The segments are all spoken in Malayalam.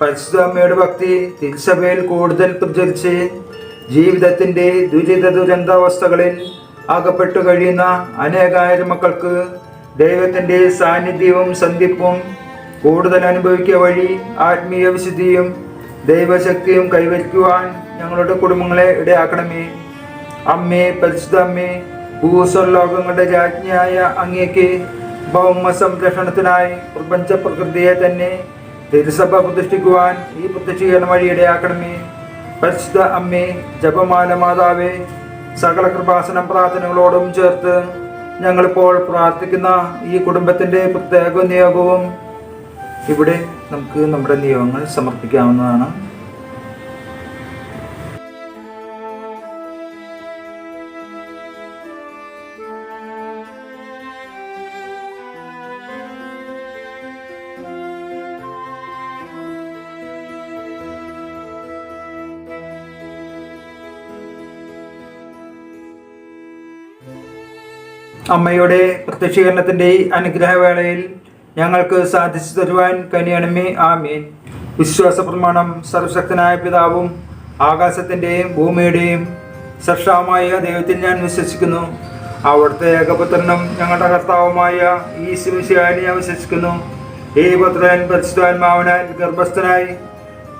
പരിശുദ്ധ അമ്മയുടെ ഭക്തി തിരുസഭയിൽ കൂടുതൽ പ്രചരിച്ച് ജീവിതത്തിന്റെ ദുരിത ദുരന്താവസ്ഥകളിൽ അകപ്പെട്ടു കഴിയുന്ന അനേകായിരം മക്കൾക്ക് ദൈവത്തിന്റെ സാന്നിധ്യവും സന്ധിപ്പും കൂടുതൽ അനുഭവിക്കുക വഴി ആത്മീയ വിശുദ്ധിയും ദൈവശക്തിയും കൈവരിക്കുവാൻ ഞങ്ങളുടെ കുടുംബങ്ങളെ ഇടയാക്കണമേ. അമ്മേ പരിശുദ്ധ അമ്മേ ഭൂസ്വലോകങ്ങളുടെ രാജ്ഞിയായ അങ്ങേക്ക് ഭൗമ സംരക്ഷണത്തിനായി പ്രപഞ്ച പ്രകൃതിയെ തന്നെ തിരുസഭ പ്രതിഷ്ഠിക്കുവാൻ ഈ പ്രത്യക്ഷീകരണം വഴി ഇടയാക്കണമേ പരിശുദ്ധ അമ്മേ ജപമാല മാതാവേ സകല കൃപാസനം പ്രാർത്ഥനകളോടും ചേർത്ത് ഞങ്ങളിപ്പോൾ പ്രാർത്ഥിക്കുന്ന ഈ കുടുംബത്തിന്റെ പ്രത്യേക നിയോഗവും ഇവിടെ നമുക്ക് നമ്മുടെ നിയോഗങ്ങൾ സമർപ്പിക്കാവുന്നതാണ്. അമ്മയുടെ പ്രത്യക്ഷീകരണത്തിന്റെ ഈ അനുഗ്രഹവേളയിൽ ഞങ്ങൾക്ക് സാധിച്ചു തരുവാൻ കനിയണമേ. ആമീൻ. വിശ്വാസ പ്രമാണം സർവശക്തനായ പിതാവും ആകാശത്തിന്റെയും ഭൂമിയുടെയും സർഷാവുമായ ദൈവത്തിൽ ഞാൻ വിശ്വസിക്കുന്നു. അവിടുത്തെ ഏകപുത്രനും ഞങ്ങളുടെ കർത്താവുമായ ഈ ശിവശിയായി ഞാൻ വിശ്വസിക്കുന്നു. ഈ പുത്രൻ പരിശുദ്ധാത്മാവിനാൽ ഗർഭസ്ഥനായി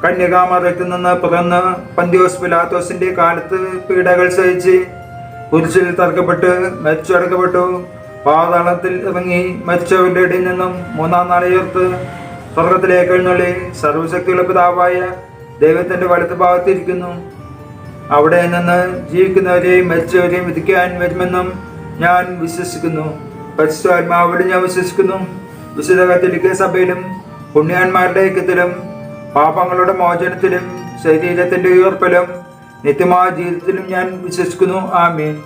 കന്യകാമറത്തിൽ നിന്ന് പിറന്ന് പന്തിയോസ് പിലാത്തോസിന്റെ കാലത്ത് പീഡകൾ സഹിച്ച് കുരിശിൽ തറക്കപ്പെട്ട് മരിച്ചടക്കപ്പെട്ടു പാതാളത്തിൽ ഇറങ്ങി മരിച്ചവരുടെ ഇടയിൽ നിന്നും മൂന്നാം നാൾ ഉയർത്ത് സ്വർഗത്തിലേക്ക് എഴുന്നള്ളി സർവശക്തിയുള്ള പിതാവായ ദൈവത്തിന്റെ വലത്ത് ഭാഗത്തിരിക്കുന്നു അവിടെ നിന്ന് ജീവിക്കുന്നവരെയും മരിച്ചവരെയും വിധിക്കാൻ വരുമെന്നും ഞാൻ വിശ്വസിക്കുന്നു. പരിശുദ്ധാത്മാവിലും ഞാൻ വിശ്വസിക്കുന്നു. വിശുദ്ധ കത്തോലിക്ക സഭയിലും പുണ്യാന്മാരുടെ ഐക്യത്തിലും പാപങ്ങളുടെ മോചനത്തിലും ശരീരത്തിന്റെ ഉയർപ്പിലും നിത്യമായ ജീവിതത്തിലും ഞാൻ വിശ്വസിക്കുന്നു. ആമേൻ.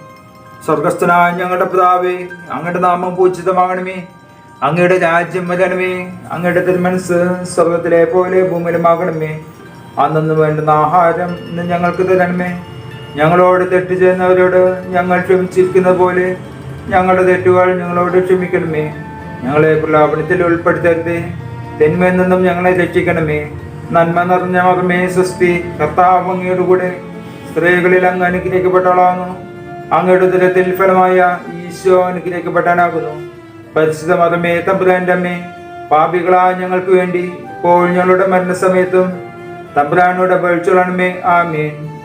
സ്വർഗസ്ഥനായ ഞങ്ങളുടെ പിതാവേ അങ്ങയുടെ നാമം പൂജിതമാകണമേ. അങ്ങയുടെ രാജ്യം വരണമേ. അങ്ങയുടെ തിരുമനസ് സ്വർഗത്തിലെ പോലെ ഭൂമിയിലുമാകണമേ. അന്നു വേണ്ടുന്ന ആഹാരം ഇന്ന് ഞങ്ങൾക്ക് തരണമേ. ഞങ്ങളോട് തെറ്റ് ചെയ്യുന്നവരോട് ഞങ്ങൾ ക്ഷമിച്ചിരിക്കുന്ന പോലെ ഞങ്ങളുടെ തെറ്റുകൾ ഞങ്ങളോട് ക്ഷമിക്കണമേ. ഞങ്ങളെ പ്രലാപനത്തിൽ ഉൾപ്പെടുത്തരുത്. തിന്മയിൽ നിന്നും ഞങ്ങളെ രക്ഷിക്കണമേ. നന്മ നിറഞ്ഞ മകമേ സ്വസ്തി കർത്താവ് സ്ത്രീകളിൽ അങ്ങ് അനുഗ്രഹിക്കപ്പെട്ടവളാകുന്നു. അങ്ങയുടെ ഉദരത്തിൽ ഫലമായ ഈശോ അനുഗ്രഹിക്കപ്പെട്ടാനാകുന്നു പരിശുദ്ധ മതമേ തമ്പുരാന്റെ അമ്മേ പാപികളായ ഞങ്ങൾക്ക് വേണ്ടി ഇപ്പോൾ ഞങ്ങളുടെ മരണസമയത്തും തമ്പുരാനോട് അപേക്ഷിച്ചോളണമേ. ആമേൻ.